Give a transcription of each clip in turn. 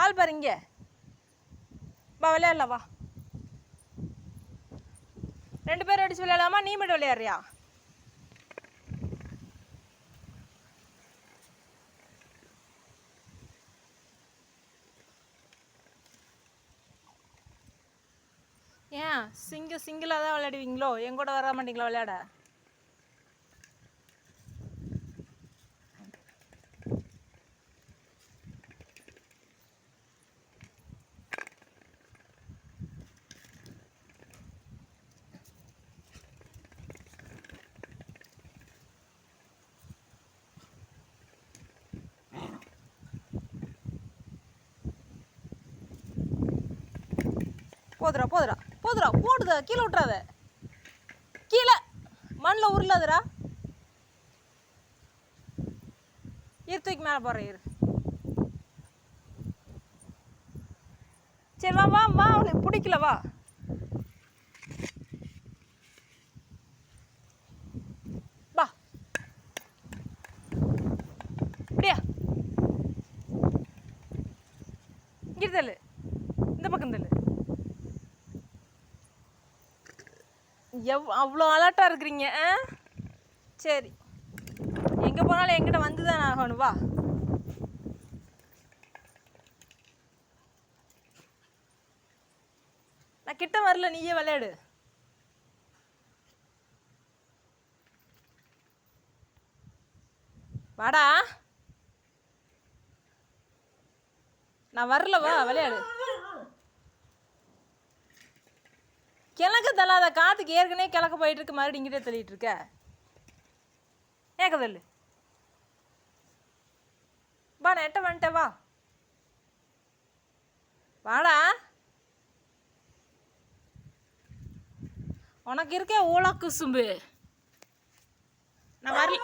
பால் பாரு இங்கே. வா விளையாடலாம் வா. ரெண்டு பேரும் அடிச்சு விளையாடலாமா? நீ மட்டும் விளையாடுறியா? ஏன்? சிங்க சிங்கிளாக தான் விளையாடுவீங்களோ? என் கூட வர மாட்டீங்களா விளையாட? போதுடா போதுடா போதுடா போடுதா கீழே விட்றாத கீழே மண்ணில் உருளாதுடா. இரு தூக்கி மேலே போடுற இரு. சரி வா வா வா அவனுக்கு பிடிக்கல வா. வா. அப்படியா? இங்கே தள்ளு. இந்த பக்கம் தள்ளு. எவ் அவ்வளோ அலர்ட்டாக இருக்கிறீங்க ஆ? சரி. எங்கே போனாலும் என்கிட்ட வந்து தான் ஆகணும் வா. நான் கிட்ட வரல நீயே விளையாடு. வாடா. நான் வரல வா விளையாடு. கிழக்கு தள்ளாத காற்றுக்கு ஏற்கனவே கிழக்கு போயிட்டு இருக்கு மறுபடியும் இங்கிட்டே தள்ளிட்டு இருக்க ஏக்கதல்லு வா நான் எட்ட வந்துட்டேன் வா. வாடா. உனக்கு இருக்கே ஓலா குசும்பு. நான் வரல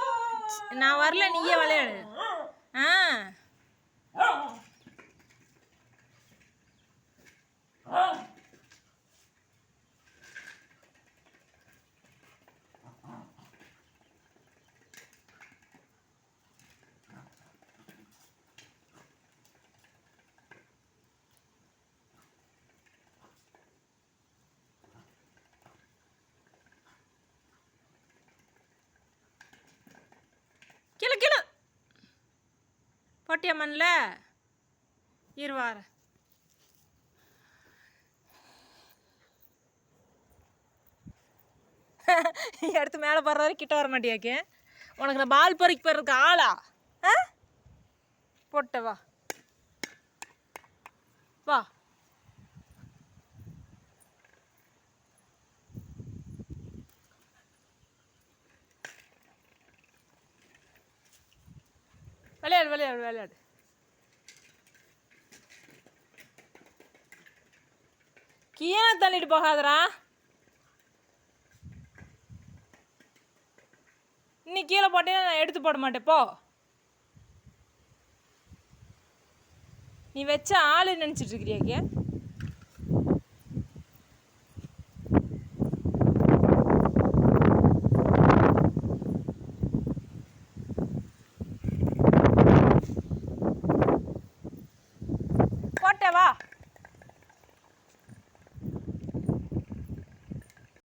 நான் வரல நீயே விளையாடு. ஆ கீழே கீழே போட்டியா மண்ணில்? இருவார எடுத்து மேலே போடுற வரைக்கும் கிட்ட வர மாட்டியாக்கு? உனக்கு நான் பால் பொறிக்க போகிறதுக்கு ஆளா? ஆ? வா. வா. விளையாடு விளையாடு விளையாடு. கீழே தள்ளிட்டு போகாதடா. நீ கீழே போட்டேன்னா நான் எடுத்து போட மாட்டேன் போ. நீ வச்ச ஆளு நினச்சிட்டு இருக்கிறியாக்கே 卖吧。